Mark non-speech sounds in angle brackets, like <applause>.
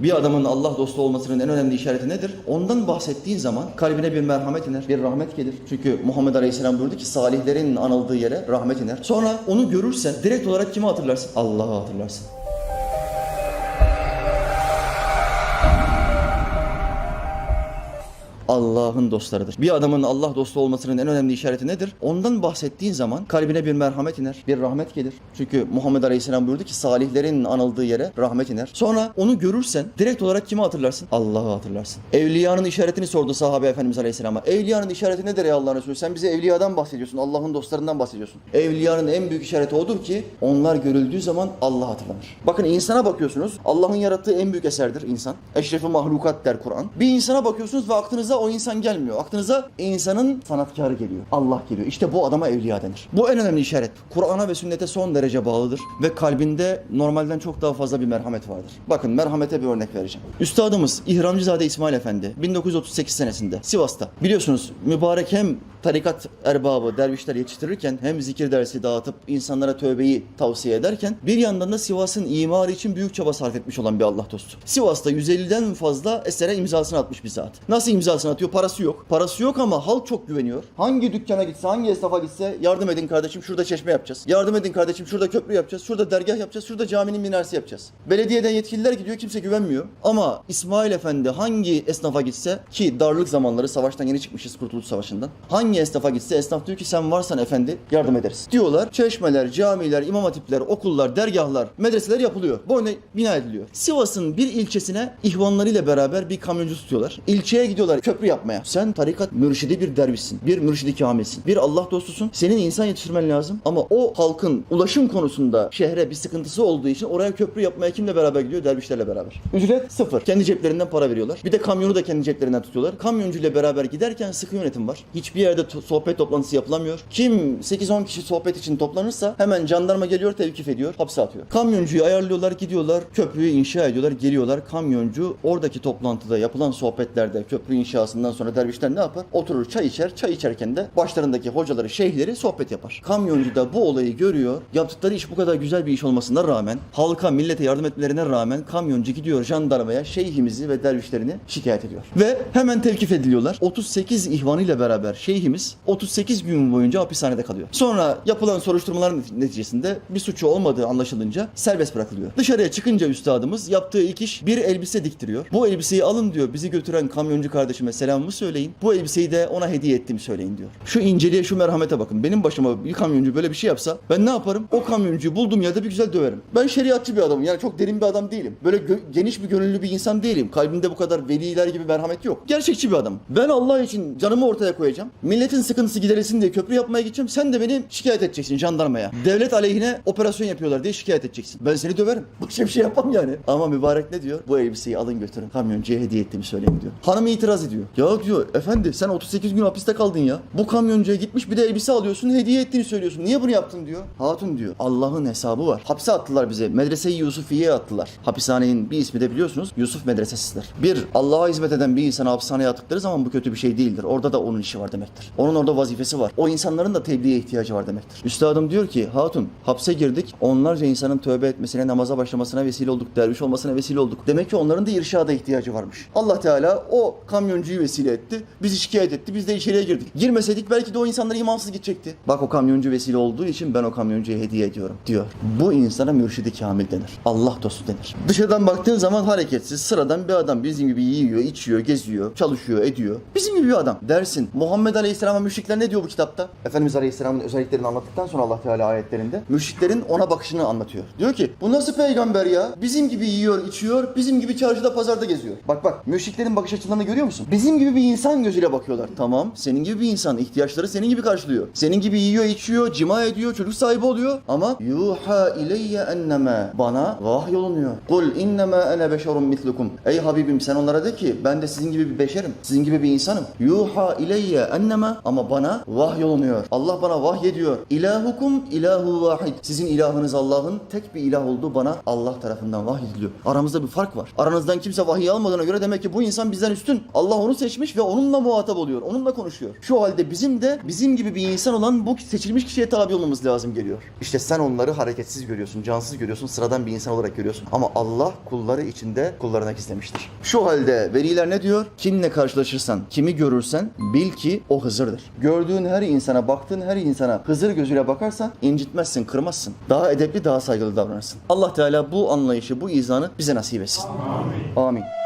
Bir adamın Allah dostu olmasının en önemli işareti nedir? Ondan bahsettiğin zaman kalbine bir merhamet iner, bir rahmet gelir. Çünkü Muhammed Aleyhisselam buyurdu ki salihlerin anıldığı yere rahmet iner. Sonra onu görürsen direkt olarak kimi hatırlarsın? Allah'ı hatırlarsın. Allah'ın dostlarıdır. Bir adamın Allah dostu olmasının en önemli işareti nedir? Ondan bahsettiğin zaman kalbine bir merhamet iner, bir rahmet gelir. Çünkü Muhammed Aleyhisselam buyurdu ki salihlerin anıldığı yere rahmet iner. Sonra onu görürsen direkt olarak kimi hatırlarsın? Allah'ı hatırlarsın. Evliyanın işaretini sordu sahabe Efendimiz Aleyhisselam'a. Evliyanın işareti nedir ey Allah'ın Resulü? Sen bize evliyadan bahsediyorsun, Allah'ın dostlarından bahsediyorsun. Evliyanın en büyük işareti odur ki onlar görüldüğü zaman Allah hatırlanır. Bakın insana bakıyorsunuz. Allah'ın yarattığı en büyük eserdir insan. Eşrefi mahlukat der Kur'an. Bir insana bakıyorsunuz ve aklınıza o insan gelmiyor. Aklınıza insanın sanatkarı geliyor. Allah geliyor. İşte bu adama evliya denir. Bu en önemli işaret. Kur'an'a ve sünnete son derece bağlıdır ve kalbinde normalden çok daha fazla bir merhamet vardır. Bakın merhamete bir örnek vereceğim. Üstadımız İhramcızade İsmail Efendi 1938 senesinde Sivas'ta biliyorsunuz mübarek hem tarikat erbabı, dervişler yetiştirirken hem zikir dersi dağıtıp insanlara tövbeyi tavsiye ederken bir yandan da Sivas'ın imarı için büyük çaba sarf etmiş olan bir Allah dostu. Sivas'ta 150'den fazla esere imzasını atmış bir zat. Nasıl imzasını atıyor? Parası yok. Parası yok ama halk çok güveniyor. Hangi dükkana gitse, hangi esnafa gitse yardım edin kardeşim şurada çeşme yapacağız. Yardım edin kardeşim şurada köprü yapacağız. Şurada dergah yapacağız. Şurada caminin minaresi yapacağız. Belediyeden yetkililer gidiyor kimse güvenmiyor. Ama İsmail Efendi hangi esnafa gitse ki darlık zamanları savaştan yeni çıkmışız Kurtuluş Savaşı'ndan. Hangi esnafa gitse esnaf diyor ki sen varsan efendi yardım ederiz. Diyorlar çeşmeler, camiler, imam hatipler, okullar, dergahlar, medreseler yapılıyor. Boyuna bina ediliyor. Sivas'ın bir ilçesine ihvanlarıyla beraber bir kamyoncu tutuyorlar. İlçeye gidiyorlar köprü yapmaya. Sen tarikat mürşidi bir dervişsin. Bir mürşidi kamilsin. Bir Allah dostusun. Senin insan yetiştirmen lazım. Ama o halkın ulaşım konusunda şehre bir sıkıntısı olduğu için oraya köprü yapmaya kimle beraber gidiyor? Dervişlerle beraber. Ücret sıfır. Kendi ceplerinden para veriyorlar. Bir de kamyonu da kendi ceplerinden tutuyorlar. Kamyoncuyla beraber giderken sıkı yönetim var. Hiçbir yerde to- sohbet toplantısı yapılamıyor. Kim 8-10 kişi sohbet için toplanırsa hemen jandarma geliyor tevkif ediyor. Hapse atıyor. Kamyoncuyu ayarlıyorlar gidiyorlar. Köprüyü inşa ediyorlar. Geliyorlar. Kamyoncu oradaki toplantıda yapılan sohbetlerde köprü inşasından sonra dervişler ne yapar? Oturur çay içer. Çay içerken de başlarındaki hocaları, şeyhleri sohbet yapar. Kamyoncu da bu olayı görüyor. Yaptıkları iş bu kadar güzel bir iş olmasına rağmen, halka, millete yardım etmelerine rağmen kamyoncu gidiyor jandarmaya şeyhimizi ve dervişlerini şikayet ediyor. Ve hemen tevkif ediliyorlar. 38 ihvanıyla beraber şeyhimiz 38 gün boyunca hapishanede kalıyor. Sonra yapılan soruşturmaların neticesinde bir suçu olmadığı anlaşılınca serbest bırakılıyor. Dışarıya çıkınca üstadımız yaptığı ilk iş bir elbise diktiriyor. Bu elbiseyi alın diyor. Bizi götüren kamyoncu kardeşime selamımı söyleyin. Bu elbiseyi de ona hediye ettiğimi söyleyin diyor. Şu inceliğe, şu merhamete bakın. Benim başıma bir kamyoncu böyle bir şey yapsa ben ne yaparım? O kamyoncuyu bulduğum yerde bir güzel döverim. Ben şeriatçı bir adamım. Yani çok derin bir adam değilim. Böyle geniş bir gönüllü bir insan değilim. Kalbimde bu kadar veliler gibi merhamet yok. Gerçekçi bir adamım. Ben Allah için canımı ortaya koyacağım. Milletin sıkıntısı giderilsin diye köprü yapmaya gideceğim. Sen de beni şikayet edeceksin jandarmaya. Devlet aleyhine operasyon yapıyorlar diye şikayet edeceksin. Ben seni döverim. <laughs> Başka bir şey yapmam yani. Ama mübarek ne diyor? Bu elbiseyi alın götürün. Kamyoncuya hediye ettiğimi söyleyin diyor. Hanım itiraz ediyor. Ya diyor efendi sen 38 gün hapiste kaldın ya. Bu kamyoncuya gitmiş bir de elbise alıyorsun hediye ettiğini söylüyorsun. Niye bunu yaptın diyor. Hatun diyor. Allah'ın hesabı var. Hapse attılar bize. Medrese-i Yusufiye'ye attılar. Hapishanenin bir ismi de biliyorsunuz Yusuf Medresesi'dir. Bir Allah'a hizmet eden bir insanı hapishaneye attıkları zaman bu kötü bir şey değildir. Orada da onun işi var demektir. Onun orada vazifesi var. O insanların da tebliğe ihtiyacı var demektir. Üstadım diyor ki hatun hapse girdik. Onlarca insanın tövbe etmesine, namaza başlamasına vesile olduk. Derviş olmasına vesile olduk. Demek ki onların da irşada ihtiyacı varmış. Allah Teala o kamyoncuyu vesile etti. Bizi şikayet etti. Biz de içeriye girdik. Girmeseydik belki de o insanlar imansız gidecekti. Bak o kamyoncu vesile olduğu için ben o kamyoncuya hediye ediyorum diyor. Bu insana mürşidi kamil denir. Allah dostu denir. Dışarıdan baktığın zaman hareketsiz, sıradan bir adam. Bizim gibi yiyor, içiyor, geziyor, çalışıyor, ediyor. Bizim gibi bir adam. Dersin Muhammed Aleyhisselam'a müşrikler ne diyor bu kitapta? Efendimiz Aleyhisselam'ın özelliklerini anlattıktan sonra Allah Teala ayetlerinde müşriklerin ona bakışını anlatıyor. Diyor ki bu nasıl peygamber ya? Bizim gibi yiyor, içiyor, bizim gibi çarşıda pazarda geziyor. Bak bak müşriklerin bakış açılarını görüyor musun? Bizim gibi bir insan gözüyle bakıyorlar. Tamam senin gibi bir insan ihtiyaçları senin gibi karşılıyor. Senin gibi yiyor, içiyor, cima ediyor, çocuk sahibi oluyor ama yuha ileyye enneme bana vahyolunuyor. Kul innema ene beşerun mitlukum. Ey Habibim sen onlara de ki ben de sizin gibi bir beşerim. Sizin gibi bir insanım. Yuha ileyye enneme ama bana vahyolunuyor. Allah bana vahyediyor. İlahukum ilahu vahid. Sizin ilahınız Allah'ın tek bir ilah olduğu bana Allah tarafından vahyediliyor. Aramızda bir fark var. Aranızdan kimse vahiy almadığına göre demek ki bu insan bizden üstün. Allah onu seçmiş ve onunla muhatap oluyor. Onunla konuşuyor. Şu halde bizim de bizim gibi bir insan olan bu seçilmiş kişiye tabi olmamız lazım geliyor. İşte sen onları hareketsiz görüyorsun, cansız görüyorsun, sıradan bir insan olarak görüyorsun. Ama Allah kulları içinde kullarına gizlemiştir. Şu halde veliler ne diyor? Kimle karşılaşırsan, kimi görürsen bil ki o Hızır'dır. Gördüğün her insana, baktığın her insana Hızır gözüyle bakarsan incitmezsin, kırmazsın. Daha edepli, daha saygılı davranırsın. Allah Teala bu anlayışı, bu izanı bize nasip etsin. Amin. Amin.